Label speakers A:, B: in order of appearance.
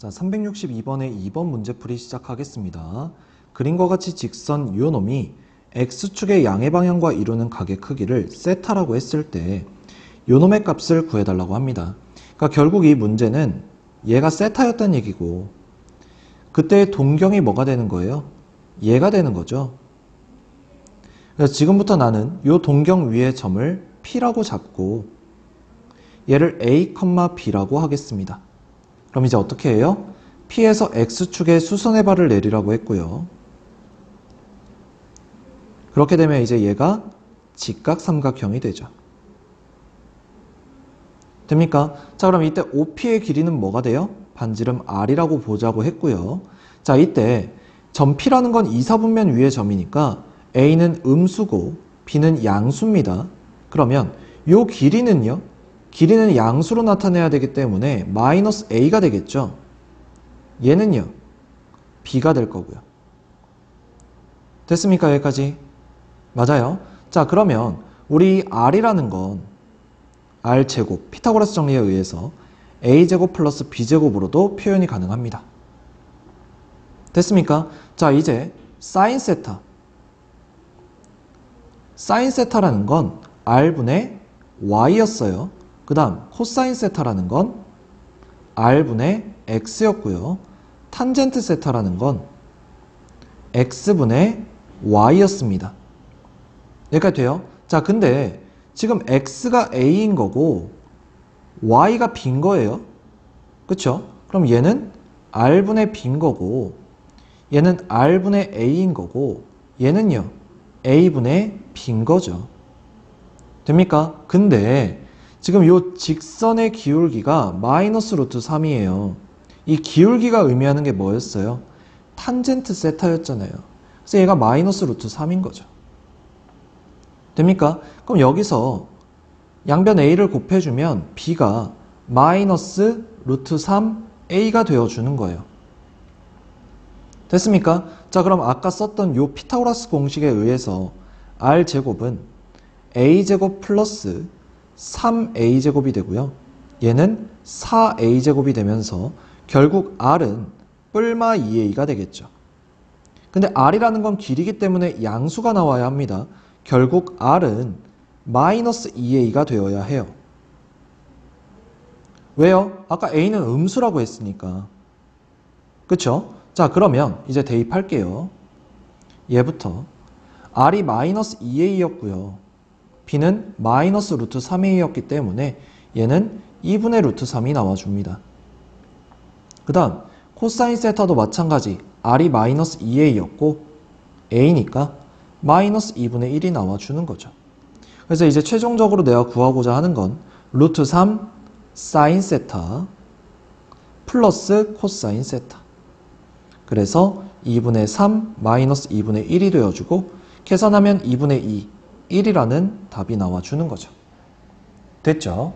A: 자, 362번의 2번 문제풀이 시작하겠습니다. 그림과 같이 직선 요 놈이 x축의 양의 방향과 이루는 각의 크기를 세타라고 했을 때 요 놈의 값을 구해달라고 합니다. 그러니까 결국 이 문제는 얘가 세타였다는 얘기고 그때의 동경이 뭐가 되는 거예요? 얘가 되는 거죠. 그래서 지금부터 나는 요 동경 위의 점을 P라고 잡고 얘를 A, B라고 하겠습니다. 그럼 이제 어떻게 해요? P에서 X축에 수선의 발을 내리라고 했고요. 그렇게 되면 이제 얘가 직각삼각형이 되죠. 됩니까? 자, 그럼 이때 OP의 길이는 뭐가 돼요? 반지름 R이라고 보자고 했고요. 자, 이때 점 P라는 건 이사분면 위의 점이니까 A는 음수고 B는 양수입니다. 그러면 요 길이는요? 길이는 양수로 나타내야 되기 때문에 마이너스 A가 되겠죠. 얘는요. B가 될 거고요. 됐습니까? 여기까지? 맞아요. 자, 그러면 우리 R이라는 건 R제곱, 피타고라스 정리에 의해서 A제곱 플러스 B제곱으로도 표현이 가능합니다. 됐습니까? 자, 이제 사인 세타. 사인 세타라는 건 R분의 Y였어요. 그 다음 코사인 세타라는 건 R분의 X였고요. 탄젠트 세타라는 건 X분의 Y였습니다. 여기까지 돼요? 자, 근데 지금 X가 A인 거고 Y가 B인 거예요. 그쵸? 그럼 얘는 R분의 B인 거고 얘는 R분의 A인 거고 얘는요 A분의 B인 거죠. 됩니까? 근데 지금 요 직선의 기울기가 마이너스 루트 3이에요. 이 기울기가 의미하는 게 뭐였어요? 탄젠트 세타였잖아요. 그래서 얘가 마이너스 루트 3인 거죠. 됩니까? 그럼 여기서 양변 a를 곱해주면 b가 마이너스 루트 3a가 되어주는 거예요. 됐습니까? 자 그럼 아까 썼던 요 피타고라스 공식에 의해서 r제곱은 a제곱 플러스 3a제곱이 되고요. 얘는 4a제곱이 되면서 결국 r은 뿔마 2a가 되겠죠. 근데 r이라는 건 길이기 때문에 양수가 나와야 합니다. 결국 r은 마이너스 2a가 되어야 해요. 왜요? 아까 a는 음수라고 했으니까. 그쵸? 자 그러면 이제 대입할게요. 얘부터 r이 마이너스 2a였고요. B는 마이너스 루트 3a였기 때문에 얘는 2분의 루트 3이 나와줍니다. 그 다음 코사인 세타도 마찬가지 r이 마이너스 2a였고 a니까 마이너스 2분의 1이 나와주는 거죠. 그래서 이제 최종적으로 내가 구하고자 하는 건 루트 3 사인 세타 플러스 코사인 세타 그래서 2분의 3 마이너스 2분의 1이 되어주고 계산하면 2분의 2 1이라는 답이 나와주는 거죠. 됐죠?